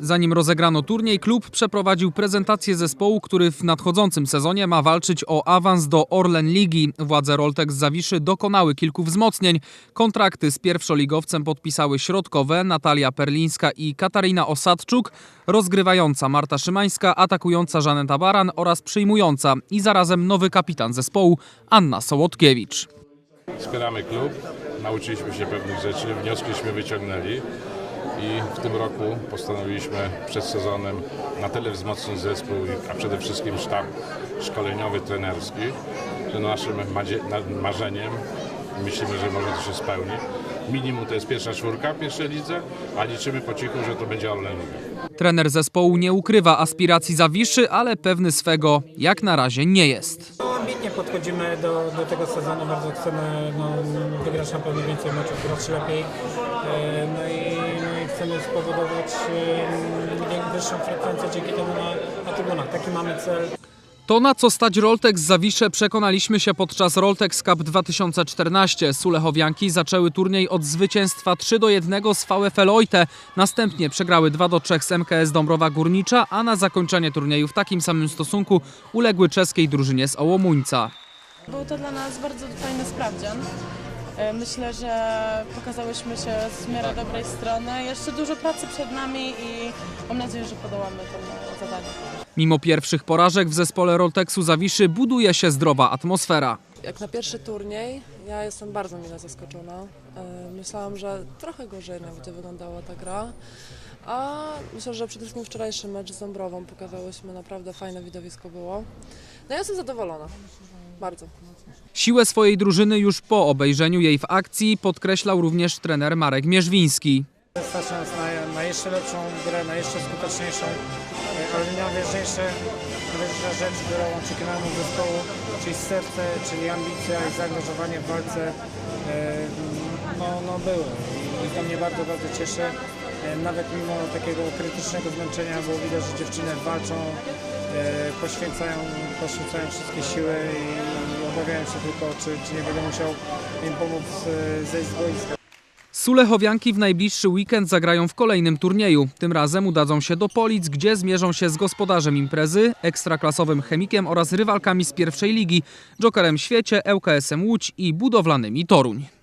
Zanim rozegrano turniej, klub przeprowadził prezentację zespołu, który w nadchodzącym sezonie ma walczyć o awans do Orlen Ligi. Władze Roltex Zawiszy dokonały kilku wzmocnień. Kontrakty z pierwszoligowcem podpisały środkowe Natalia Perlińska i Katarina Osadczuk, rozgrywająca Marta Szymańska, atakująca Żaneta Baran oraz przyjmująca i zarazem nowy kapitan zespołu Anna Sołotkiewicz. Wspieramy klub, nauczyliśmy się pewnych rzeczy, wnioskiśmy wyciągnęli i w tym roku postanowiliśmy przed sezonem na tyle wzmocnić zespół, a przede wszystkim sztab szkoleniowy, trenerski, że naszym marzeniem, myślimy, że może to się spełni, minimum to jest pierwsza czwórka w pierwszej lidze, a liczymy po cichu, że to będzie Orlen. Trener zespołu nie ukrywa aspiracji Zawiszy, ale pewny swego jak na razie nie jest. Podchodzimy do, do tego sezonu, bardzo chcemy no, wygrać na pewno więcej meczów, grać lepiej. E, No i, no i chcemy spowodować e, wyższą frekwencję dzięki temu na, na trybunach. Taki mamy cel. To na co stać Roltex Zawisze przekonaliśmy się podczas Roltex Cup 2014. Sulechowianki zaczęły turniej od zwycięstwa 3 do 1 z VfL Oite. Następnie przegrały 2 do 3 z MKS Dąbrowa Górnicza, a na zakończenie turnieju w takim samym stosunku uległy czeskiej drużynie z Ołomuńca. Był to dla nas bardzo fajny sprawdzian. E, Myślę, że pokazałyśmy się z miarę dobrej strony. Jeszcze dużo pracy przed nami i mam nadzieję, że podołamy temu zadaniu. Mimo pierwszych porażek w zespole Roltexu Zawiszy buduje się zdrowa atmosfera. Jak na pierwszy turniej, ja jestem bardzo mile zaskoczona. E, Myślałam, że trochę gorzej będzie wyglądała ta gra. A myślę, że przede wszystkim wczorajszy mecz z Dąbrową pokazałyśmy naprawdę fajne widowisko było. No ja jestem zadowolona. Bardzo. Siłę swojej drużyny już po obejrzeniu jej w akcji podkreślał również trener Marek Mierzwiński. Nas na, na jeszcze lepszą grę, na jeszcze skuteczniejszą, e, ale najważniejsze, najważniejsza rzecz, która łączy każdemu zespołu, czyli serce, czyli ambicja i zaangażowanie w walce, e, no, no były. I to mnie bardzo, bardzo cieszy. E, Nawet mimo takiego krytycznego zmęczenia było widać, że dziewczyny walczą, poświęcają, poświęcają wszystkie siły i obawiają się tylko, czy, czy nie będę musiał im pomóc zejść z boiska. Sulechowianki w najbliższy weekend zagrają w kolejnym turnieju. Tym razem udadzą się do Polic, gdzie zmierzą się z gospodarzem imprezy, ekstraklasowym chemikiem oraz rywalkami z pierwszej ligi, Jokerem Świecie, ŁKS-em Łódź i budowlanymi Toruń.